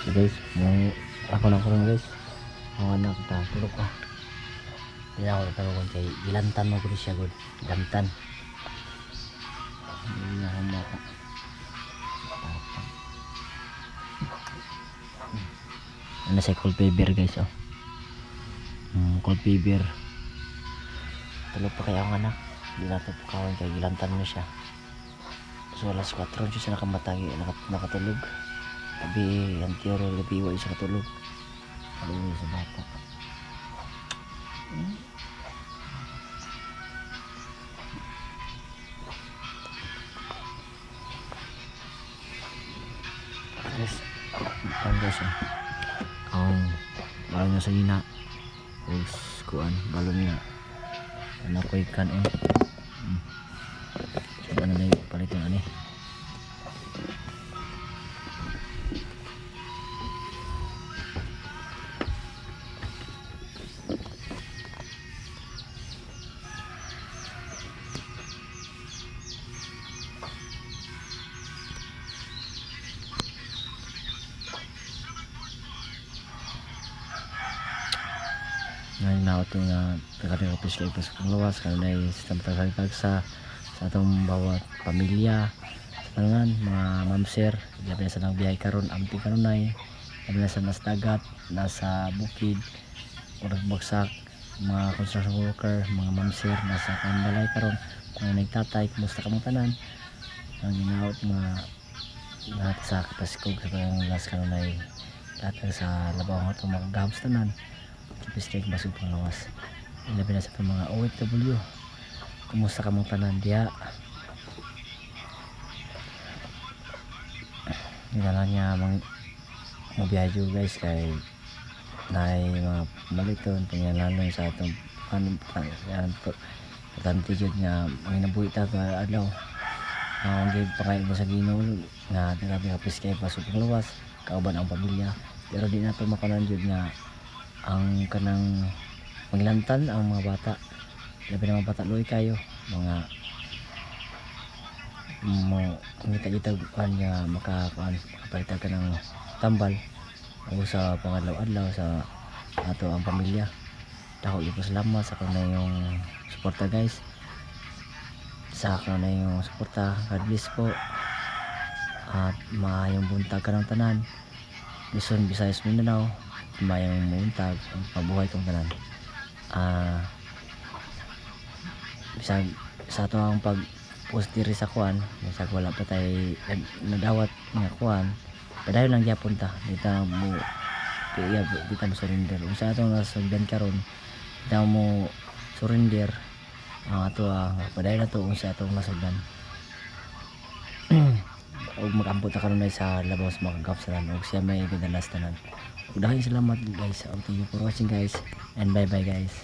So guys, mo ako na ko rin guys. Mga anak ta tulog pa. Hindi ako nagkaroon kay gilantan mo gud siya gud. Gilantan. Hindi na ako maka. Ano sa cold paper guys oh. Hmm, cold paper. Tulog pa kaya ang anak. Na ito kawan kay gilantan mo siya. So alas 4 siya nakamatagi, nakat nakatulog. Gabi, ang tiyoro, gabi iwa siya katulog. Aluwi sa bata. Yes, tanda siya. Ang balon niya sa gina. Tapos, kuan, balon niya. Ano ko ikan eh. Hmm. So, ano na yung ngayon na ito nga taga office kay pas kung lawas kaya na tagagag sa atong bawat pamilya. Sa tanan mga mamser labi na sa nang biyahe karon ampi karon nay labi na sa nas dagat nasa bukid urag bagsak mga construction worker mga mamser nasa kambalay karon. Mga nagtatay kumusta ka tanan? Ang ginaot mga lahat sa kapaskog sa pang las karon nay lahat sa labaw nga itong mga gabs tanan Kay basog pangawas. Ilabi na sa mga OFW. Kumusta ka mong tanan diya? Nilala niya mang mabiyadyo guys kay naay mga maliton pangyalalo sa atong pan yan to patante jud nga manginabuhi ta ka adlaw ang gid pa kay mo sa Ginoo nga grabe ka piskay pasok ang luwas kauban ang pamilya pero di na to makanan nga ang kanang maglantan ang mga bata. Labi na mga bata luoy kayo. Mga mo ngita kita kan nga makakuan makapalitan ka ng tambal. O sa pangadlaw-adlaw sa ato ang pamilya. Dako yung salamat sa kanila yung suporta guys. Sa kanila yung suporta God bless po. At maayong buntag ka ng tanan. Luzon, Visayas, Mindanao mayang muntag pabuhay kong tanan. Ah bisag sa ato ang pag post diri sa kuan bisag wala pa tay nadawat nga kuan padayon lang gyapon ta dito mo iya dito mo surrender. Unsa ato nasugdan karon dito mo surrender ang ato ah, padayon na to unsa ato nasugdan og mag-ambot ta karon na sa labaw sa mga kapsalan og siya may gidalas tanan Dahil salamat guys. Thank you for watching guys. And bye bye guys.